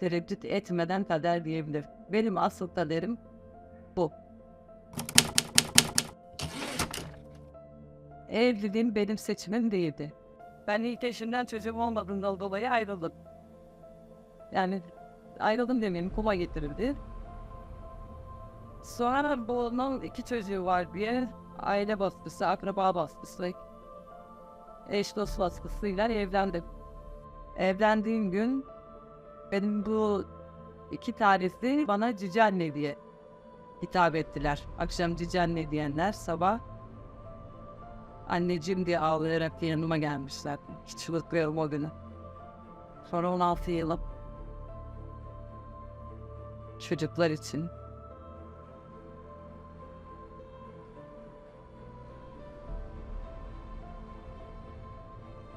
tereddüt etmeden kader diyebilir. Benim asıl kaderim bu. Evliliğim benim seçimim değildi. Ben ilk eşimden çocuğum olmadığından dolayı ayrıldım. Yani ayrıldım demeyeyim kuma getirildi. Sonra bu onun iki çocuğu var diye aile baskısı, akraba baskısı, eş dost baskısıyla evlendim. Evlendiğim gün benim bu iki tanesi bana cici anne diye hitap ettiler. Akşam cici anne diyenler sabah anneciğim diye ağlayarak yanıma gelmişler. Hiç unutmuyorum o günü. Sonra 16 yılım çocuklar için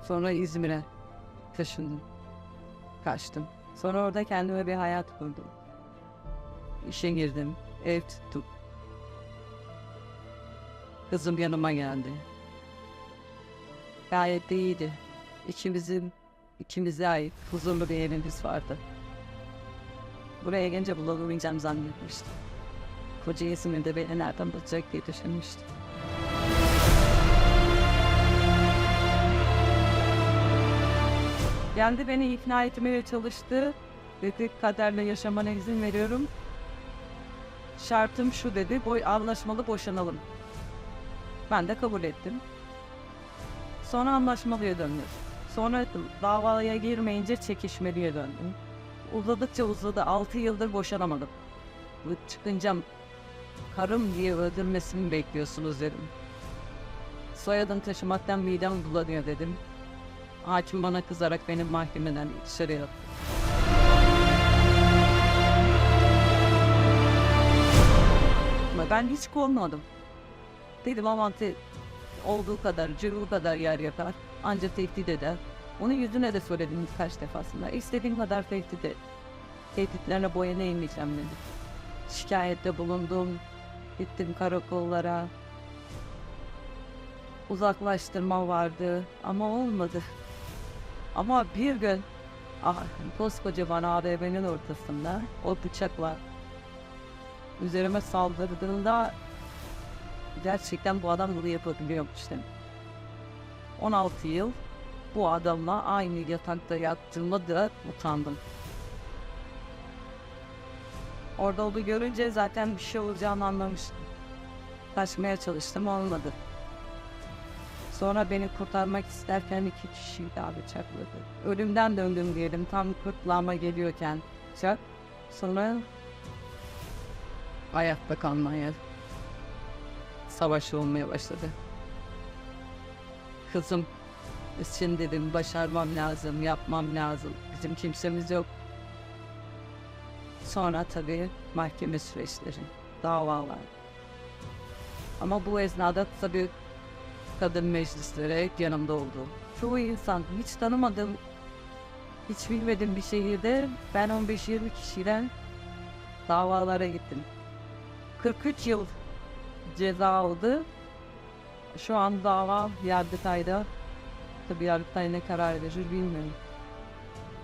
Sonra İzmir'e taşındım. Kaçtım. Sonra orada kendime bir hayat kurdum. İşe girdim. Ev tuttum. Kızım yanıma geldi. Gayet de iyiydi. İkimizin, ikimize ait huzurlu bir evimiz vardı. Buraya gelince bulamayacağım zannetmiştim. Koca İzmir'de beni nereden bulacak diye düşünmüştüm. Kendi beni ikna etmeye çalıştı. Dedi kaderle yaşamana izin veriyorum. Şartım şu dedi, boy anlaşmalı boşanalım. Ben de kabul ettim. Sonra anlaşmalıya döndüm. Sonra davaya girmeyince çekişmeliye döndüm. Uzadıkça uzadı. 6 yıldır boşanamadım. Çıkınca karım diye öldürmesini bekliyorsunuz dedim. Soyadını taşımaktan midem bulanıyor dedim. Hakim bana kızarak beni mahkemeden dışarıya attı. Ben hiç korkmadım. Dedim aman te- olduğu kadar, cırığı kadar yer yakar. Anca tehdit eder. Onun yüzüne de söyledim birkaç defasında. İstediğin kadar tehdit et. Tehditlerine boyun eğmeyeceğim dedi. Şikayette bulundum. Gittim karakollara. Uzaklaştırma vardı ama olmadı. Ama bir gün ah, koskocaman AVM'nin ortasında o bıçakla üzerime saldırdığında gerçekten bu adam bunu yapabiliyormuş dedim. 16 yıl bu adamla aynı yatakta yattığıma da utandım. Orada onu görünce zaten bir şey olacağını anlamıştım. Kaçmaya çalıştım olmadı. Sonra beni kurtarmak isterken iki kişiyi daha bıçakladı. Ölümden döndüm diyelim tam kırtlağıma geliyorken bıçak. Sonra ayakta kalmaya savaş olmaya başladı. Kızım için dedim başarmam lazım, yapmam lazım. Bizim kimsemiz yok. Sonra tabii mahkeme süreçleri, davalar. Ama bu esnada tabii kadın meclisleri hep yanımda oldu. Çoğu insan hiç tanımadığım, hiç bilmediğim bir şehirde ben 15-20 kişiyle davalara gittim. 43 yıl ceza aldı. Şu an dava Yargıtay'da. Tabii Yargıtay ne karar verir bilmiyorum.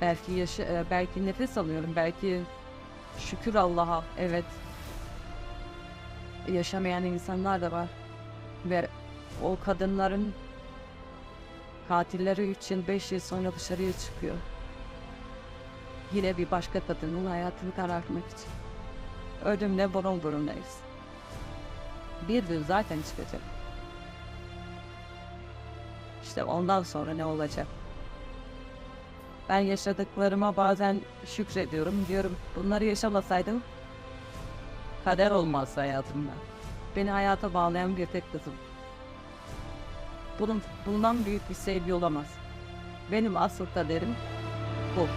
Belki yaşa, e, belki nefes alıyorum. Belki şükür Allah'a evet. Yaşamayan insanlar da var. Ve o kadınların katilleri 3 yıl 5 yıl sonra dışarıya çıkıyor. Yine bir başka kadının hayatını karartmak için. Ölümle burun burundayız. Bir gün zaten çıkacak. İşte ondan sonra ne olacak? Ben yaşadıklarıma bazen şükrediyorum. Diyorum bunları yaşamasaydım kader olmaz hayatımda. Beni hayata bağlayan bir tek kızım. Bunun, bundan büyük bir sevgi olamaz. Benim asıl kaderim bu.